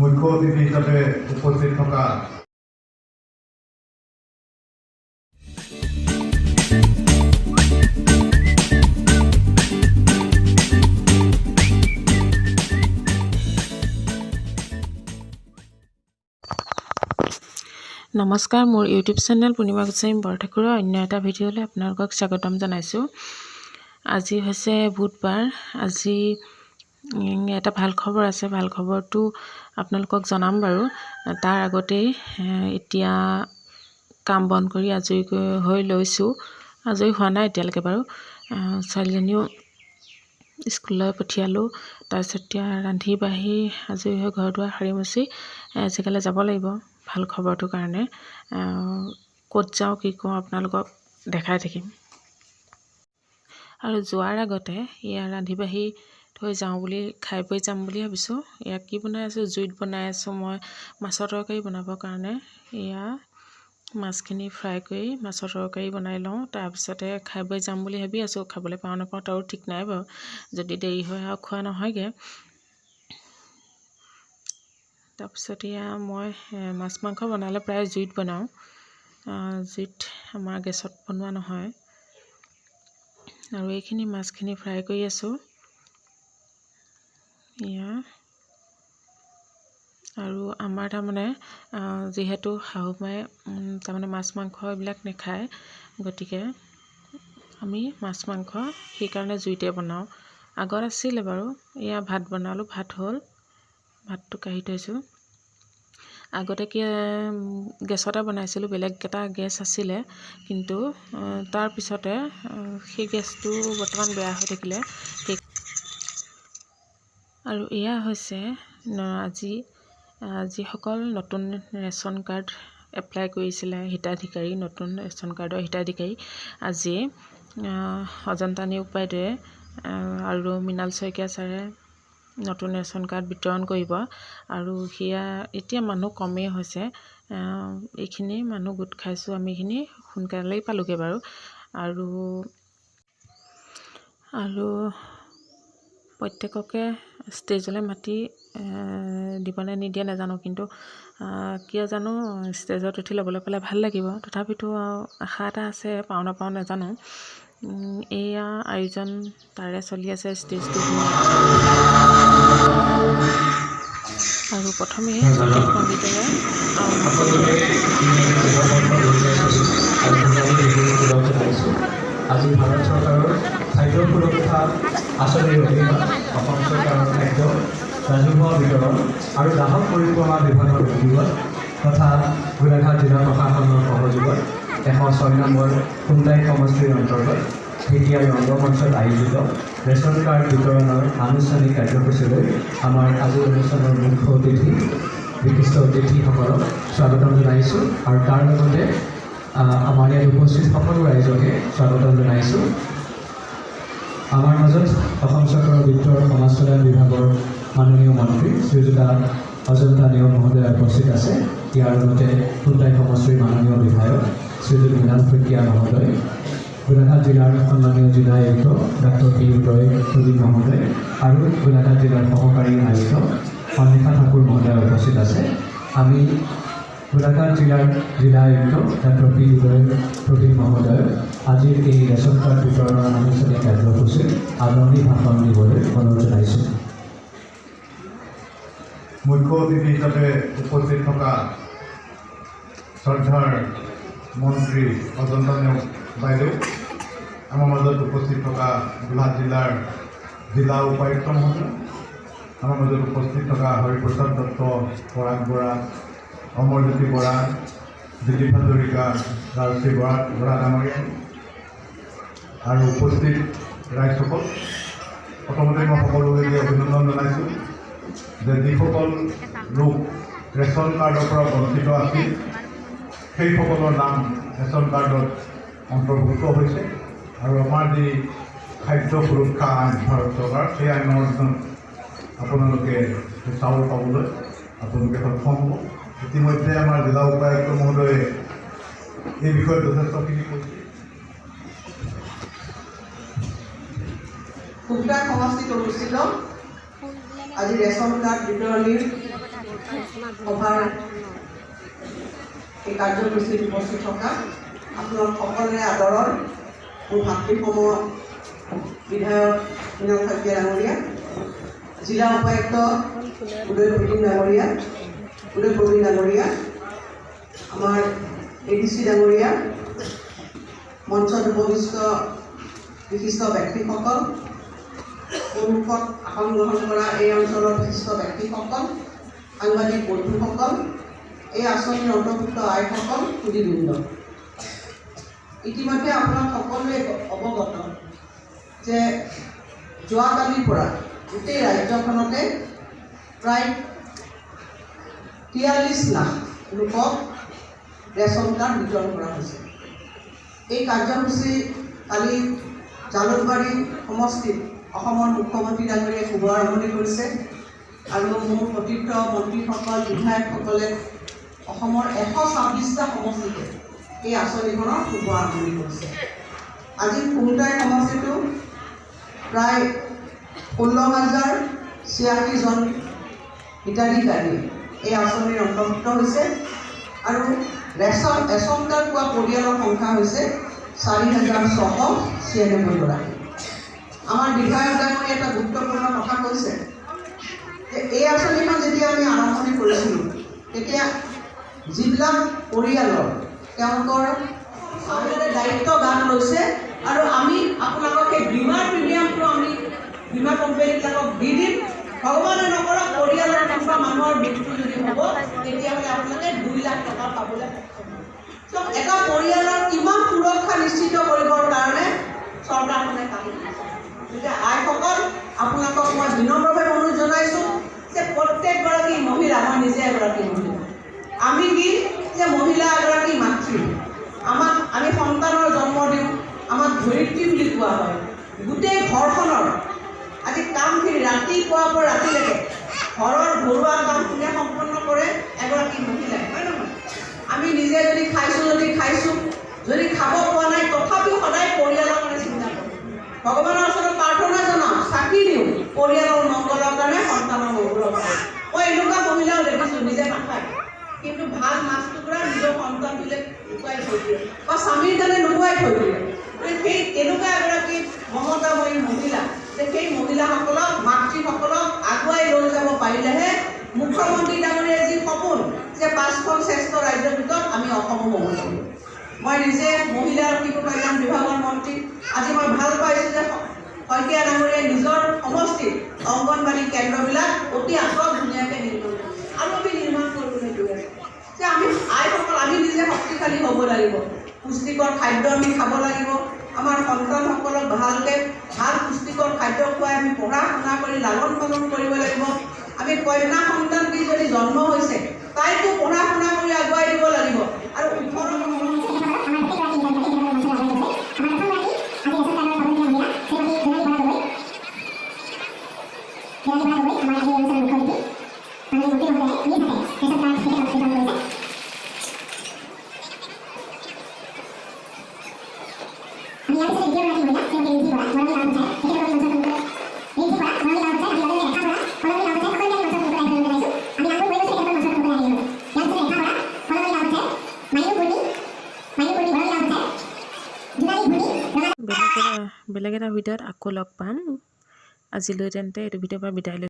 মুখ্য অতিথি হিচাপে উপস্থিত থকা নমস্কাৰ মোৰ ইউটিউব চেনেল পূৰ্ণিমা গোস্বামী বৰঠাকুৰৰ অন্য এটা ভিডিঅ'লৈ আপোনালোকক স্বাগতম জনাইছোঁ। আজি হৈছে বুধবাৰ। আজি এটা ভাল খবৰ আছে। ভাল খবৰটো আপোনালোকক জনাম বাৰু। তাৰ আগতেই এতিয়া কাম বন কৰি আজৰি হৈ লৈছোঁ। আজৰি হোৱা নাই এতিয়ালৈকে বাৰু। ছোৱালীজনীও স্কুললৈ পঠিয়ালোঁ। তাৰপিছত এতিয়া ৰান্ধি বাঢ়ি আজৰি হৈ ঘৰ দুৱাৰ সাৰি মচি এ, জেগালৈ যাব লাগিব ভাল খবৰটোৰ কাৰণে। ক'ত যাওঁ কি কৰোঁ আপোনালোকক দেখাই থাকিম। আৰু যোৱাৰ আগতে এয়া ৰান্ধি বাঢ়ি থৈ যাওঁ বুলি খাই বৈ যাম বুলি ভাবিছোঁ। এয়া কি বনাই আছোঁ জুইত বনাই আছোঁ মই মাছৰ তৰকাৰী বনাবৰ কাৰণে। এয়া মাছখিনি ফ্ৰাই কৰি মাছৰ তৰকাৰী বনাই লওঁ। তাৰপিছতে খাই বৈ যাম বুলি ভাবি আছোঁ। খাবলৈ পাওঁ নাপাওঁ তাৰো ঠিক নাই বাৰু। যদি দেৰি হয় আৰু খোৱা নহয়গৈ। তাৰপিছত এয়া মই মাছ মাংস বনালে প্ৰায় জুইত বনাওঁ। জুইত আমাৰ গেছত বনোৱা নহয়। আৰু এইখিনি মাছখিনি ফ্ৰাই কৰি আছোঁ। এয়া। আৰু আমাৰ তাৰমানে যিহেতু শাহুমাই উম, তাৰমানে মাছ মাংস এইবিলাক নাখায় গতিকে আমি মাছ মাংস সেইকাৰণে জুইতে বনাওঁ। আগত আছিলে বাৰু এয়া ভাত বনালোঁ ভাত হ'ল ভাতটো কাঢ়ি থৈছোঁ। আগতে কি গেছতে বনাইছিলোঁ বেলেগ এটা গেছ আছিলে কিন্তু তাৰপিছতে সেই গেছটো বৰ্তমান বেয়া হৈ থাকিলে আৰু এয়া হৈছে আজি যিসকল নতুন ৰেচন কাৰ্ড এপ্লাই কৰিছিলে হিতাধিকাৰী নতুন ৰেচন কাৰ্ডৰ হিতাধিকাৰী। আজি অজন্তা নিয়োগ বাইদেৱে আৰু মৃণাল শইকীয়া ছাৰে নতুন ৰেচন কাৰ্ড বিতৰণ কৰিব। আৰু সেয়া এতিয়া মানুহ কমেই হৈছে। এইখিনি মানুহ গোট খাইছোঁ আমি এইখিনি সোনকালেই পালোঁগৈ বাৰু। আৰু আৰু প্ৰত্যেককে ষ্টেজলৈ মাতি দিবনে নিদিয়ে নাজানো, কিন্তু কিয় জানো, ষ্টেজত উঠি ল'বলৈ পালে ভালো লাগিব। তথাপিতো আশা এটা আছে, পাওঁ নাপাওঁ নাজানো। এয়া আয়োজন তাৰে চলি আছে ষ্টেজটো আৰু প্ৰথমে আজি ভাৰত চৰকাৰৰ খাদ্য সুৰক্ষা আঁচনিৰ অধীনত অসম চৰকাৰৰ খাদ্য ৰাজহুৱা বিতৰণ আৰু গ্ৰাহক পৰিক্ৰমা বিভাগৰ উদ্যোগত তথা গোলাঘাট জিলা প্ৰশাসনৰ সহযোগত এশ ছয় নম্বৰ খুমটাই সমষ্টিৰ অন্তৰ্গত ঢেকীয়াৰ ৰংগমঞ্চত আয়োজিত ৰেচন কাৰ্ড বিতৰণৰ আনুষ্ঠানিক কাৰ্যসূচীলৈ আমাৰ আজিৰ অনুষ্ঠানৰ মুখ্য অতিথি বিশিষ্ট অতিথিসকলক স্বাগতম জনাইছোঁ আৰু তাৰ লগতে আমাৰ ইয়াত উপস্থিত সকলো ৰাইজকে স্বাগতম জনাইছোঁ। আমাৰ মাজত অসম চৰকাৰৰ বিত্ত আৰু সমাজ কল্যাণ বিভাগৰ মাননীয় মন্ত্ৰী শ্ৰীযুতা অজন্তা নেওগ মহোদয় উপস্থিত আছে। ইয়াৰ লগতে খুলতাই সমষ্টিৰ মাননীয় বিধায়ক শ্ৰীযুত মৃণাল শইকীয়া মহোদয় গোলাঘাট জিলাৰ সন্মানীয় জিলা আয়ুক্ত ডাক্তৰ পি উদয় প্ৰদীপ মহোদয় আৰু গোলাঘাট জিলাৰ সহকাৰী আয়ুক্ত সন্মিষা ঠাকুৰ মহোদয় উপস্থিত আছে। আমি গোলাঘাট জিলাৰ জিলা আয়ুক্ত ডাক্তৰ পি উদয় প্ৰদীপ মহোদয় আজিৰ এই ৰেচন কাৰ্ড বিতৰণৰ আনুষ্ঠানিক কাৰ্যসূচীত আদৰণি ভাষণ দিবলৈ অনুৰোধ জনাইছোঁ। মুখ্য অতিথি হিচাপে উপস্থিত থকা শ্ৰদ্ধাৰ মন্ত্ৰী অজন্তা নেওগ বাইদেউ আমাৰ মাজত উপস্থিত থকা গোলাঘাট জিলাৰ জিলা উপায়ুক্ত মহোদয়, আমাৰ মাজত উপস্থিত থকা হৰিপ্ৰসাদ দত্ত, পৰাগ বৰা অমৰজ্যোতি বৰা দিলীপ হাজৰিকা ৰাজশ্ৰী বৰা বৰা ডাঙৰীয়া আৰু উপস্থিত ৰাইজসকল প্ৰথমতে মই সকলোকে অভিনন্দন জনাইছোঁ যে যিসকল লোক ৰেচন কাৰ্ডৰ পৰা বঞ্চিত আছিল, সেইসকলৰ নাম ৰেচন কাৰ্ডত অন্তৰ্ভুক্ত হৈছে আৰু আমাৰ যি খাদ্য সুৰক্ষা আইন ভাৰত চৰকাৰ, সেই আইনৰ আপোনালোকে চাউল পাবলৈ আপোনালোকে সক্ষম হ'ব। ইতিমধ্যে আমাৰ জিলা উপায়ুক্ত মহোদয়ে এই বিষয়ে যথেষ্টখিনি কৈছে। খুমটাই সমষ্টিত অনুষ্ঠিত। আজি ৰেচন কাৰ্ড বিতৰণিৰ সভাৰ এই কাৰ্যসূচীত উপস্থিত থকা আপোনালোক সকলোৰে আদৰৰ মোৰ ভাতৃসম বিধায়ক মৃণাল শইকীয়া ডাঙৰীয়া, জিলা উপায়ুক্ত উদয় প্ৰবীণ ডাঙৰীয়া, উদয় চি ডাঙৰীয়া, মঞ্চত উপবিষ্ট বিশিষ্ট ব্যক্তিসকল, সন্মুখত আসন গ্ৰহণ কৰা এই অঞ্চলৰ বিশিষ্ট ব্যক্তিসকল, সাংবাদিক বন্ধুসকল, এই আঁচনিৰ অন্তৰ্ভুক্ত আইসকল সুদীবৃন্দ ইতিমধ্যে আপোনাক সকলোৱে অৱগত যে যোৱাকালিৰ পৰা গোটেই ৰাজ্যখনতে প্ৰায় তিয়াল্লিছ লাখ লোকক ৰেচন কাৰ্ড বিতৰণ কৰা হৈছে এই কাৰ্যসূচী কালি জালুকবাৰী সমষ্টিত অসমৰ মুখ্যমন্ত্ৰী ডাঙৰীয়াই শুভাৰম্ভণি কৰিছে আৰু মোৰ সতীৰ্থ মন্ত্ৰীসকল বিধায়কসকলে অসমৰ এশ ছাব্বিছটা সমষ্টিতে এই আঁচনিখনৰ শুভাৰম্ভণি কৰিছে। আজি খুমটাই সমষ্টিটো প্ৰায় ষোল্ল হাজাৰ ছিয়াশীজন হিতাধিকাৰী এই আঁচনিৰ অন্তৰ্ভুক্ত হৈছে। আৰু ৰেচন কাৰ্ড পোৱা পৰিয়ালৰ সংখ্যা হৈছে চাৰি হাজাৰ ছশ ছিয়ানব্বৈগৰাকী আমাৰ বিধায়ক ডাঙৰীয়ে এটা গুৰুত্বপূৰ্ণ কথা কৈছে। যে এই আঁচনিখন যেতিয়া আমি আৰম্ভণি কৰিছিলোঁ, তেতিয়া যিবিলাক পৰিয়ালৰ তেওঁলোকৰ দায়িত্ব গান লৈছে আৰু আমি আপোনালোকক সেই বীমাৰ প্ৰিমিয়ামটো আমি বীমা কোম্পানীবিলাকক দি দিম। ভগৱানে নকৰক পৰিয়ালৰ কোনোবা মানুহৰ মৃত্যু যদি হ'ব তেতিয়াহ'লে আপোনালোকে দুই লাখ টকা পাবলৈ সক্ষম হ'ব। এটা পৰিয়ালৰ কিমান সুৰক্ষা নিশ্চিত কৰিবৰ কাৰণে চৰকাৰখনে কাম কৰিছে। গতিকে আইসকল আপোনালোকক মই বিনম্ৰভাৱে অনুৰোধ জনাইছোঁ মাছ টুকুৰা নিজৰ সন্তানটোলৈ লুকুৱাই থৈ দিয়ে বা স্বামীৰ কাৰণে লুকুৱাই থৈ দিয়ে গতিকে সেই তেনেকুৱা এগৰাকী মমতাময়ী মহিলা, যে সেই মহিলাসকলক, মাতৃসকলক আগুৱাই লৈ যাব পাৰিলেহে মুখ্যমন্ত্ৰী ডাঙৰীয়াৰ যি সপোন, যে পাঁচখন শ্ৰেষ্ঠ ৰাজ্যৰ ভিতৰত আমি অসমো লাগিব। মই নিজে মহিলা আৰু শিশু কল্যাণ বিভাগৰ মন্ত্ৰী। আজি মই ভালো পাইছোঁ যে শইকীয়া ডাঙৰীয়াই নিজৰ সমষ্টিত অংগনবাদী কেন্দ্ৰবিলাক অতি আচল ধুনীয়াকৈ যে আমি আইসকল আমি নিজে শক্তিশালী হ'ব লাগিব। পুষ্টিকৰ খাদ্য আমি খাব লাগিব। আমাৰ সন্তানসকলক ভালকৈ ভাল পুষ্টিকৰ খাদ্য খুৱাই আমি পঢ়া শুনা কৰি লালন পালন কৰিব লাগিব। আমি কন্যা সন্তানটি যদি জন্ম হৈছে তাইকো পঢ়া শুনা কৰি আগুৱাই দিব লাগিব। আৰু ওঠৰ ভিডিঅ'ত আকৌ লগ পাম। আজিলৈ তেন্তে এইটো ভিডিঅ'ৰ পৰা বিদায় লৈছোঁ।